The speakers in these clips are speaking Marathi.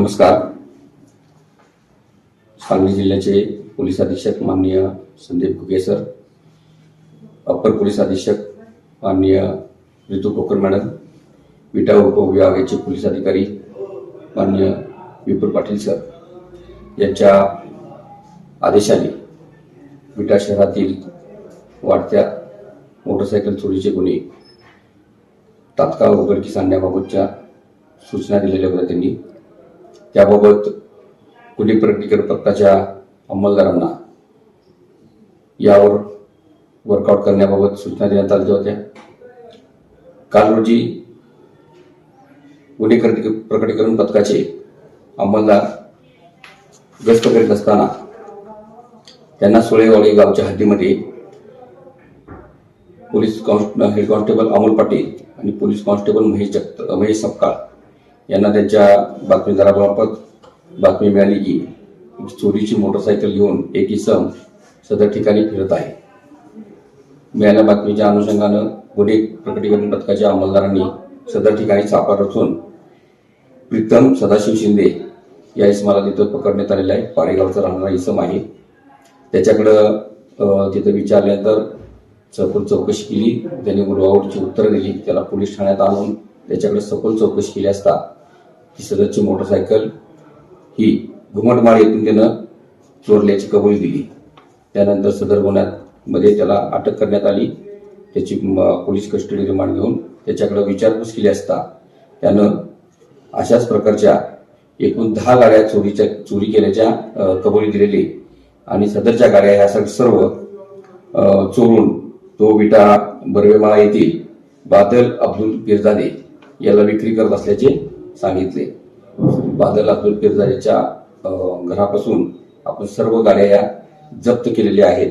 नमस्कार. सांगली जिल्ह्याचे पोलीस अधीक्षक माननीय Sandeep Ghuge sir upper police अधीक्षक माननीय ऋतू कोकर मॅडम विटा उपविभागाचे पोलीस अधिकारी माननीय विपुल पाटील सर यांच्या आदेशाने विटा शहरातील वाढत्या मोटरसायकल चोरीचे गुन्हे तात्काळ उघडकीस आणण्याबाबतच्या सूचना दिलेल्या होत्या त्यांनी. त्याबाबत गुन्हे प्रकटीकरण पथकाच्या अंमलदारांना यावर वर्कआउट करण्याबाबत सूचना देण्यात आल्या होत्या. काल रोजी गुन्हे प्रकटीकरण पथकाचे अंमलदार गस्त करीत असताना त्यांना सोळेवाडी गावच्या हद्दीमध्ये police constable head constable Amol Patil आणि पोलीस कॉन्स्टेबल महेश जगत महेश सपकाळ यांना त्यांच्या बातमीदारामार्फत बातमी मिळाली की चोरीची मोटरसायकल घेऊन एक इसम सदर ठिकाणी फिरत आहे. मिळाल्या बातमीच्या अनुषंगानं गुन्हे प्रकटीकरण पथकाच्या अंमलदारांनी सदर ठिकाणी छापा रचून प्रीतम सदाशिव शिंदे या इसमाला तिथं पकडण्यात आलेला आहे. पारेगावचा राहणारा इसम आहे. त्याच्याकडं तिथं विचारल्यानंतर सखोल चौकशी केली. त्याने गुरुवावरची उत्तरं दिली. त्याला पोलीस ठाण्यात आणून त्याच्याकडे सखोल चौकशी केली असता ही सदरची मोटरसायकल ही घुमटमाळ येथून त्यानं चोरल्याची कबुली दिली. त्यानंतर सदर गुन्ह्यात मध्ये त्याला अटक करण्यात आली. त्याची पोलीस कस्टडी रिमांड घेऊन त्याच्याकडे विचारपूस केली असता त्यानं अशाच प्रकारच्या एकूण दहा गाड्या चोरीच्या चोरी केल्याच्या कबुली दिलेली आणि सदरच्या गाड्या ह्या सर्व चोरून तो विटा बर्वेमाळा येथील बादल अब्दुल पिरजादे याला विक्री करत असल्याचे सांगितले. बादल अब्दुल पिरजादेच्या घरापासून आपण सर्व गाड्या या जप्त केलेल्या आहेत.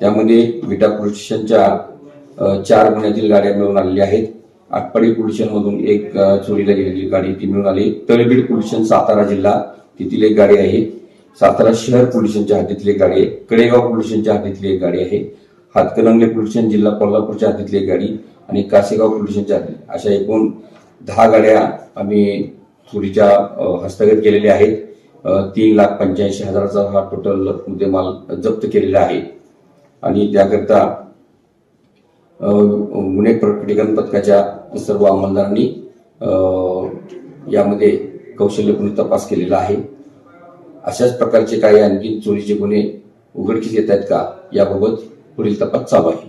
त्यामध्ये विटा पोलीस चार गुन्ह्यातील गाड्या मिळून आलेल्या आहेत. आटपाडी पोलीस मधून एक चोरीला गेलेली गाडी ती मिळून आली. तळबीड पोलीस सातारा जिल्हा तेथील एक गाडी आहे. सातारा शहर पोलिसांच्या हद्दीतली एक गाडी आहे. कडेगाव पोलीस हद्दीतली एक गाडी आहे. हातकणंगले पोलीस जिल्हा कोल्हापूरच्या हद्दीतली एक गाडी आणि कासेगाव पोलीस स्टेशनच्या हद्दीत अशा एकूण दहा गाड्या आम्ही चोरीच्या हस्तगत केलेल्या आहेत. तीन लाख पंच्याऐंशी हजाराचा हा टोटल मुद्देमाल जप्त केलेला आहे. आणि त्याकरता गुन्हे प्रकटीकरण पथकाच्या सर्व अंमलदारांनी यामध्ये कौशल्यपूर्ण तपास केलेला आहे. अशाच प्रकारचे काही आणखी चोरीचे गुन्हे उघडकीस येत आहेत का? याबाबत पुढील तपास चालू आहे.